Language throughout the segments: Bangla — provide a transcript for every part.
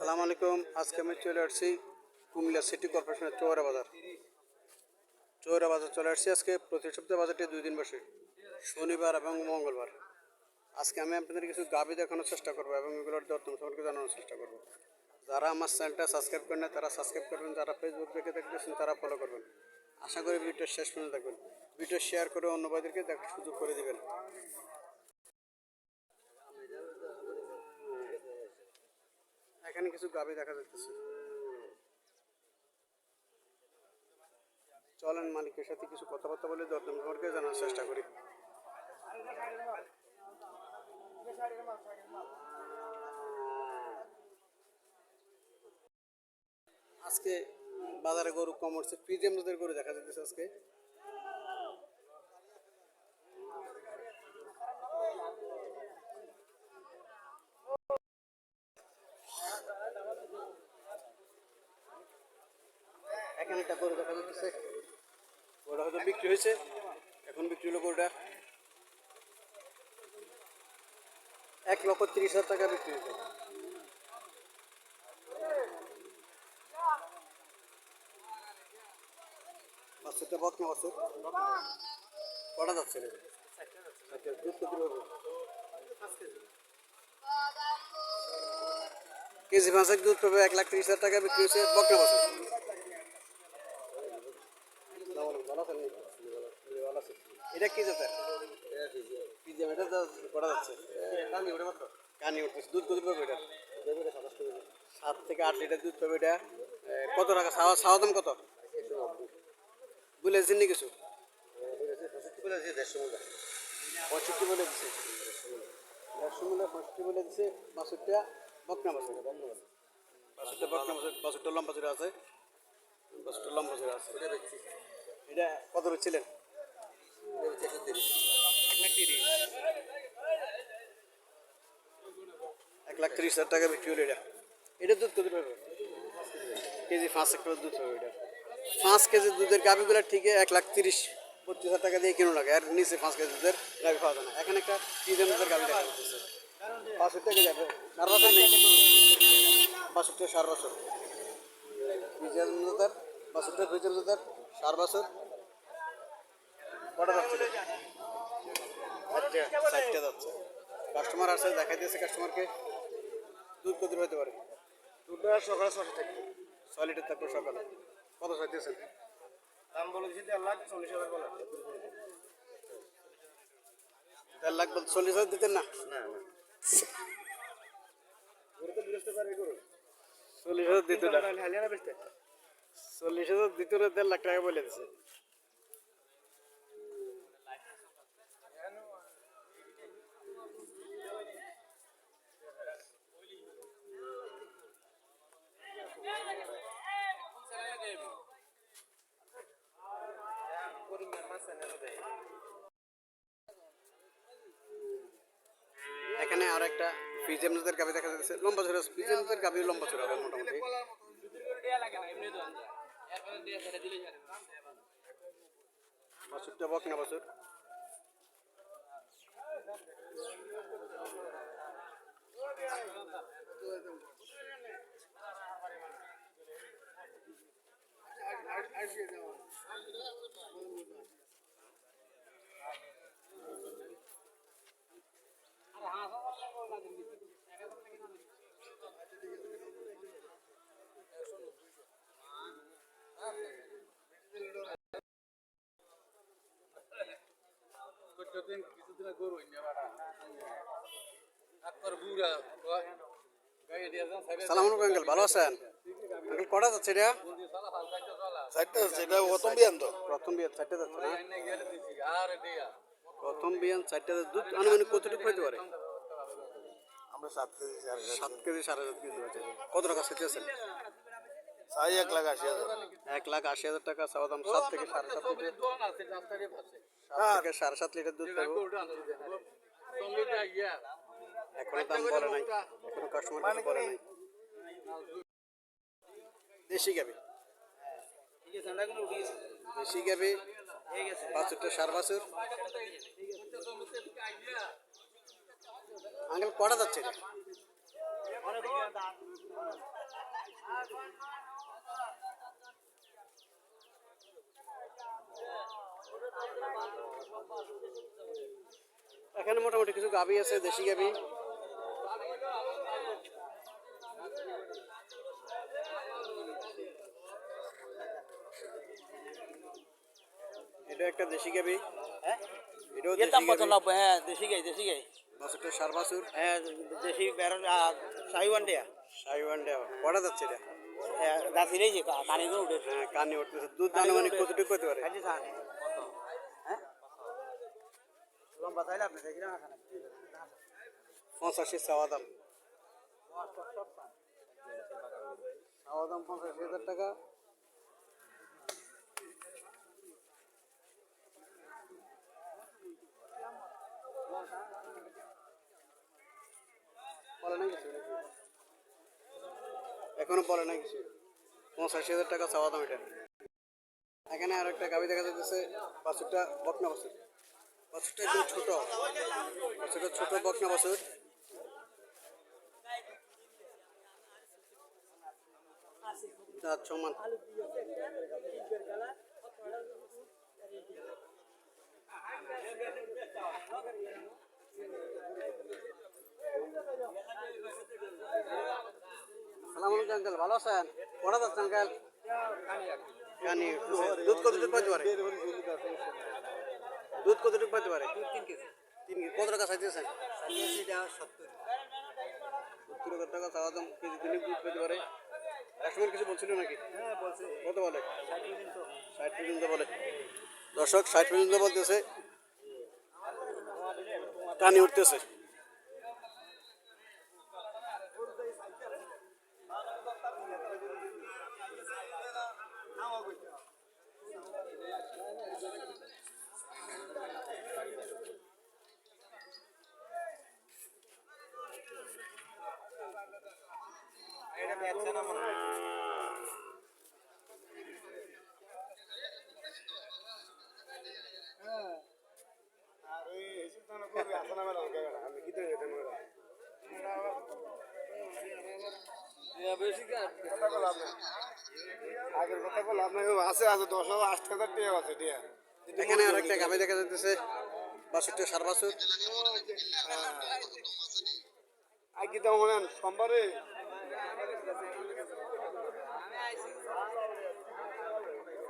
আসসালামু আলাইকুম। আজকে আমি চলে আসছি কুমিল্লা সিটি কর্পোরেশনের চৌরা বাজার। চৌরা বাজার চলে আসছি আজকে প্রতি সপ্তাহে বাজারটি দুই দিন বসে, শনিবার এবং মঙ্গলবার। আজকে আমি আপনাদের কিছু গাবি দেখানোর চেষ্টা করব এবং এগুলোর দরদাম সম্পর্কে জানানোর চেষ্টা করব। যারা আমার চ্যানেলটা সাবস্ক্রাইব করেন না তারা সাবস্ক্রাইব করবেন, যারা ফেসবুক দেখে দেখতেছেন, তারা ফলো করবেন। আশা করি ভিডিও শেষ পর্যন্ত দেখবেন। ভিডিও শেয়ার করে অন্য ভাইদেরকে দেখার সুযোগ করে দিবেন। এখানে কিছু গাবি দেখা যাচ্ছে চলেন মালিকের সাথে কিছু কথাবার্তা বলে দরদাম সম্পর্কে জানার চেষ্টা করি। আজকে বাজারে গরু কম উঠছে প্রিজিয়াম জাতের গরু দেখা যাচ্ছে আজকে। একটা গরু দেখা যাচ্ছে গরুটা হয়তো বিক্রি হয়েছে এখন বিক্রি হলো গরুটা। এক লক্ষ তিরিশ হাজার টাকা বিক্রি হয়েছে। বাচ্চাটা বকনা বাচ্চা। কটা যাচ্ছে দুধ কত হবে কেজি পাঁচেক দুধ পাবে এক লাখ তিরিশ হাজার টাকা বিক্রি হয়েছে বকনা বাচ্চা এটা কি জাতের পিজিএম এটা করা যাচ্ছে কানি উঠতেছে দুধ কত পাবে এটা সাত থেকে আট লিটার দুধ পাবে এটা কত টাকা সাওয়া সাওয়া দাম কত বলেছেন নি কিছু পঁয়ষট্টি বলে দিছে দেড়শো মূল্য পঁয়ষট্টি বলে দিছে বাষট্টা বকনা বাছুর বাষট্টা বকনা বাছুর বাষট্টা লম্বা চূড়া আছে বাষট্টা লম্বা চূড়া আছে এটা কত বেচছিলেন এক লাখ হাজার টাকা বিক্রি হলো এটা। এটা দুধ কত পাবে কেজি পাঁচ এক দুধ পাবে এটা। পাঁচ কেজি দুধের গাভিগুলো ঠিক এক লাখ তিরিশ, বত্রিশ হাজার টাকা দিয়ে কিনো লাগে। আর নিচে পাঁচ কেজি দুধের গাভি পাওয়া যায় না। এখানে একটা তিন দুধের গাভি দেখা যাচ্ছে। বাষট্টি যাবে চার বছর নেই। সার বছর সার বছর যাচ্ছে? যাচ্ছে। কাস্টমার আসছে, দেখাই দিয়েছে কাস্টমারকে। দুধ কত হতে পারে? দুটো সকালে ছটা থেকে ছয় লিটার তারপর সকালে। কত চাইতেছেন দাম বলেছি দেড় লাখ চল্লিশ হাজার বলে। দেড় লাখ চল্লিশ হাজার দিতেন না? না না। বুঝতে পারে চল্লিশ হাজার দিত না। চল্লিশ হাজার দিত না দেড় লাখ টাকা বলে দিছে। এখানে আর একটা ফিজেমদের গাবি দেখা যাচ্ছে। লম্বা চূড়া ফিজেমদের গাবি লম্বা চূড়া হবে মোটামুটি। বাছুরটা বক না বাছুর? সালাম আলাইকুম আঙ্কেল ভালো আছেন? আঙ্কেল কটা যাচ্ছে এটা চারটা আছে এটা প্রথম বিয়ান তো। প্রথম বিয়ান চারটে যাচ্ছে না? প্রথম বিয়ান চারটে। দুধ আনুমানিক কতটুকু হইতে পারে? আমরা সাত কেজি সাত কেজি। সাড়ে সাত কেজি কত টাকা সেচেছেন চাই এক লাখ আশি হাজার। এক লাখ আশি হাজার টাকা চাওয়া দাম সাত থেকে সাড়ে সাত লিটার। থেকে সাড়ে সাত লিটার দুধ পাবো। এখনও দাম বলে নাই। এখনও কাস্টমার বলে নাই। দেশি গাবি দেশি গাবি বাছুরটা সার বাছুর। আঙ্কেল কটা যাচ্ছে? এখানে মোটামুটি কিছু গাবি আছে দেশি গাবি। এটা একটা দেশি গাবি। হ্যাঁ? এটাও দেশি গাবি। নব্বই হ্যাঁ দেশি গাই দেশি গাই। বাছুরটা সার বাছুর। হ্যাঁ দেশি বেড়ার সাইওয়ান দেয়া সাইওয়ান দেওয়া কটা যাচ্ছে এটা? গাছি নেই যে কানি উঠে। হ্যাঁ কানে উঠতেছে। দুধ দানা মানে কতটুকু করতে পারে? লম্বা চাইলে আপনি দেখি না পঁচাশি চাওয়া দাম। চাওয়া দাম পঁচাশি হাজার টাকা। বলে না কিছু? এখনও বলে না কিছু। পঁচাশি হাজার টাকা চাওয়া দাম এটা। এখানে আর একটা গাভি দেখা যাচ্ছে বাছুরটা বকনা বাছুর। বাছুরটা একদম ছোট। বাছুরটা ছোট বকনা বাছুর? দাঁত সমান সালাম আলাইকুম আঙ্কেল। ভালো আছেন? পড়া যাচ্ছে আঙ্কেল? কানি দুধ কতটুকু পাইতে পারে? দুধ কতটুকু পাইতে পারে? তিন কেজি। তিন কেজি। কত টাকা চাইতেছেন সত্তর। হাজার টাকা চাওয়া দাম কেজি দিলে দুধ পেতে পারে। কাস্টমার কিছু বলছিল নাকি? কত বলে? ষাট পর্যন্ত বলে। দর্শক ষাট পর্যন্ত বলতেছে। টানি উঠতেছে। তো কি তো যেতে মনে না আগের কথা বললাম না আছে আছে দশ হাজার আট হাজার টাকা আছে টিয়া এখানে আর একটা গাভি দেখা যাচ্ছে বাছুরটা সার আর কি দাম মনে সোমবারে বিরাশি হাজার না বিরাশি হাজার বিরাশি হাজার দুধ কতটুকু পাইতে পারে এক দেড় কেজি এক দেড় কেজি, ঠিক আছে এই হলো ইয়ারে সার বাছুর হ্যাঁ সার বাজার ব্যারাজ দিয়ে করি আমরা আমরা এখন সার বাজার চার বছর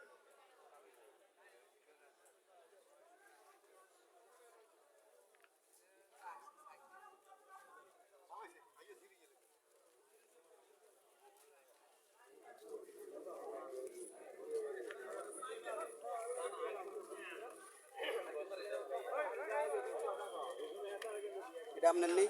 আপনার নেই